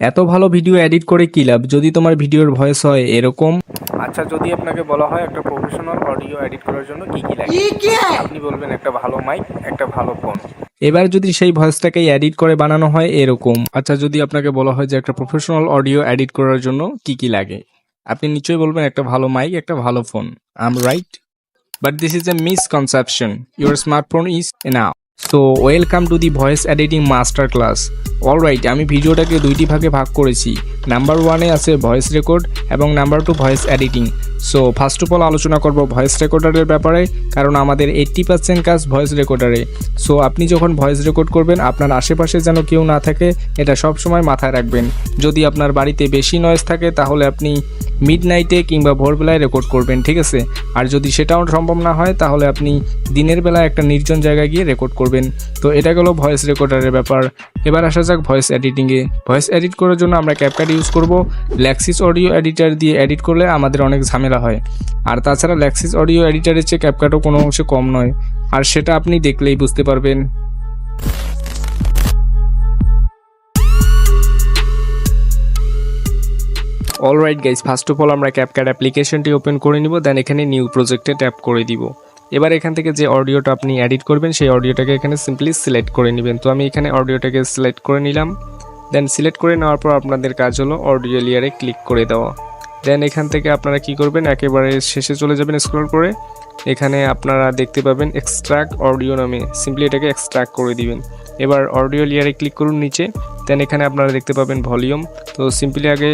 এত ভালো video edit করে কি লাভ? যদি তোমার ভিডিওর ভয়েস হয় এরকম। আচ্ছা যদি আপনাকে বলা হয় একটা প্রফেশনাল অডিও এডিট করার জন্য কি কি লাগে? আপনি বলবেন একটা ভালো মাইক একটা ভালো ফোন এবার যদি সেই ভয়েসটাকে এডিট করে বানানো হয় এরকম। আচ্ছা যদি আপনাকে বলা হয় যে একটা প্রফেশনাল অডিও এডিট করার জন্য কি কি লাগে? আপনি নিশ্চয়ই বলবেন একটা ভালো মাইক একটা ভালো phone I'm right but this is a misconception your smartphone is now so welcome to the voice editing master class all right আমি ভিডিওটাকে দুইটি ভাগে ভাগ করেছি। নাম্বার ওয়ানে আছে ভয়েস রেকর্ড এবং number two voice editing so first of all আলোচনা করব ভয়েস রেকর্ডারের ব্যাপারে, কারণ আমাদের এইট্টি পার্সেন্ট কাজ ভয়েস রেকর্ডারে সো আপনি যখন ভয়েস রেকর্ড করবেন, আপনার আশেপাশে যেন কেউ না থাকে, এটা সব সময় মাথায় রাখবেন। যদি আপনার বাড়িতে বেশি নয়েজ থাকে, তাহলে আপনি মিড নাইটে কিংবা ভোরবেলায় রেকর্ড করবেন, ঠিক আছে? আর যদি সেটাও সম্ভব না হয়, তাহলে আপনি দিনের বেলা একটা নির্জন জায়গায় গিয়ে রেকর্ড করবেন। তো এটা গেল ভয়েস রেকর্ডারের ব্যাপার। এবার আসা যাক ভয়েস এডিটিংয়ে ভয়েস এডিট করার জন্য আমরা ক্যাপকাট ইউজ করব। ল্যাক্সিস অডিও এডিটার দিয়ে এডিট করলে আমাদের অনেক ঝামেলা হয়। আর তাছাড়া ল্যাক্সিস অডিও এডিটারের চেয়ে ক্যাপকাটও কোনো অংশে কম নয়। আর সেটা আপনি দেখলেই বুঝতে পারবেন। All right guys first of all আমরা ক্যাপকাট অ্যাপ্লিকেশনটি ওপেন করে নিব দেন এখানে নিউ প্রজেক্টে ট্যাপ করে দিব। এবার এখান থেকে যে অডিওটা আপনি এডিট করবেন, সেই অডিওটাকে এখানে সিম্পলি সিলেক্ট করে নেবেন। তো আমি এখানে অডিওটাকে সিলেক্ট করে নিলাম। দেন সিলেক্ট করে নেওয়ার পর আপনাদের কাজ হলো অডিও লেয়ারে ক্লিক করে দেওয়া। দেন এখান থেকে আপনারা কি করবেন, একেবারে শেষে চলে যাবেন স্ক্রল করে। এখানে আপনারা দেখতে পাবেন এক্সট্রাক্ট অডিও নামে। সিম্পলি এটাকে এক্সট্রাক্ট করে দিবেন। এবার অডিও লেয়ারে ক্লিক করুন নিচে। দেন এখানে আপনারা দেখতে পাবেন ভলিউম তো সিম্পলি আগে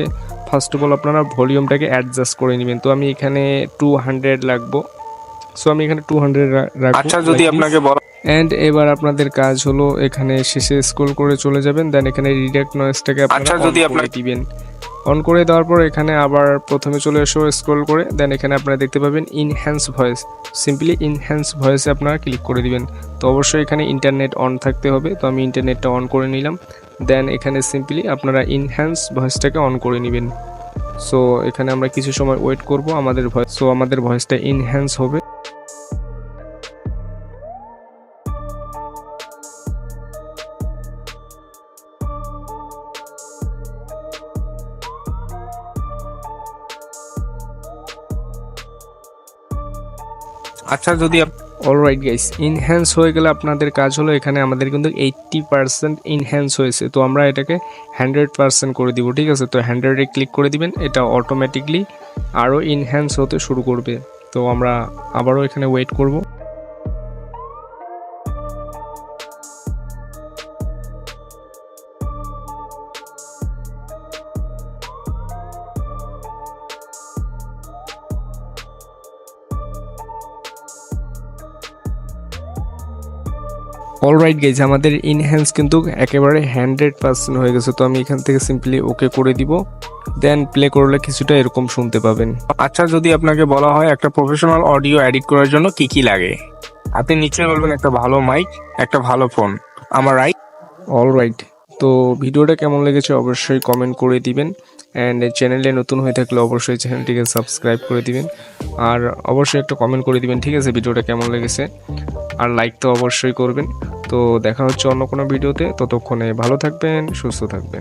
ফার্স্ট অফ অল আপনারা ভলিউমটাকে অ্যাডজাস্ট করে নেবেন। তো আমি এখানে টু হান্ড্রেড রাখব সো আমি এখানে টু হান্ড্রেড রাখব। আচ্ছা যদি আপনাকে বলা অ্যান্ড এবার আপনাদের কাজ হলো এখানে শেষে স্ক্রল করে চলে যাবেন। দেন এখানে রিডাক্ট নয়েজটাকে আপনারা আচ্ছা, অন যদি করে দিবেন। অন করে দেওয়ার পর এখানে আবার প্রথমে চলে এসো স্ক্রল করে। দেন এখানে আপনারা দেখতে পাবেন ইনহ্যান্স ভয়েস সিম্পলি ইনহ্যান্স ভয়েসে আপনারা ক্লিক করে দিবেন। তো অবশ্যই এখানে ইন্টারনেট অন থাকতে হবে। তো আমি ইন্টারনেটটা অন করে নিলাম। দেন এখানে সিম্পলি আপনারা ইনহ্যান্স ভয়েসটাকে অন করে নেবেন। সো এখানে আমরা কিছু সময় ওয়েট করব আমাদের ভয়েস সো আমাদের ভয়েসটা ইনহ্যান্স হবে। আচ্ছা যদি আপ- অলরাইট গাইস ইনহ্যান্স হয়ে গেলে আপনাদের কাজ হলো এখানে আমাদের কিন্তু এইট্টি পার্সেন্ট ইনহ্যান্স হয়েছে। তো আমরা এটাকে হান্ড্রেড পার্সেন্ট করে দিব, ঠিক আছে? তো হান্ড্রেডে ক্লিক করে দিবেন, এটা অটোমেটিকলি আরও ইনহ্যান্স হতে শুরু করবে। তো আমরা আবারও এখানে ওয়েট করব। অলরাইট গাইজ আমাদের ইনহ্যান্স কিন্তু একেবারে হান্ড্রেড পার্সেন্ট হয়ে গেছে, তো আমি এখান থেকে সিম্পলি ওকে করে দিব। দেন প্লে করলে কিছুটা এরকম শুনতে পাবেন। আচ্ছা যদি আপনাকে বলা হয় একটা প্রফেশনাল অডিও এডিট করার জন্য কি কি লাগে? আপনি নিশ্চয়ই বলবেন একটা ভালো মাইক একটা ভালো ফোন আমার রাইট অলরাইট তো ভিডিওটা কেমন লেগেছে অবশ্যই কমেন্ট করে দিবেন। অ্যান্ড চ্যানেলে নতুন হয়ে থাকলে অবশ্যই চ্যানেলটিকে সাবস্ক্রাইব করে দিবেন। আর অবশ্যই একটা কমেন্ট করে দিবেন, ঠিক আছে, ভিডিওটা কেমন লেগেছে? আর লাইক তো অবশ্যই করবেন। তো দেখা হচ্ছে অন্য কোনো ভিডিওতে। ততক্ষণে ভালো থাকবেন সুস্থ থাকবেন।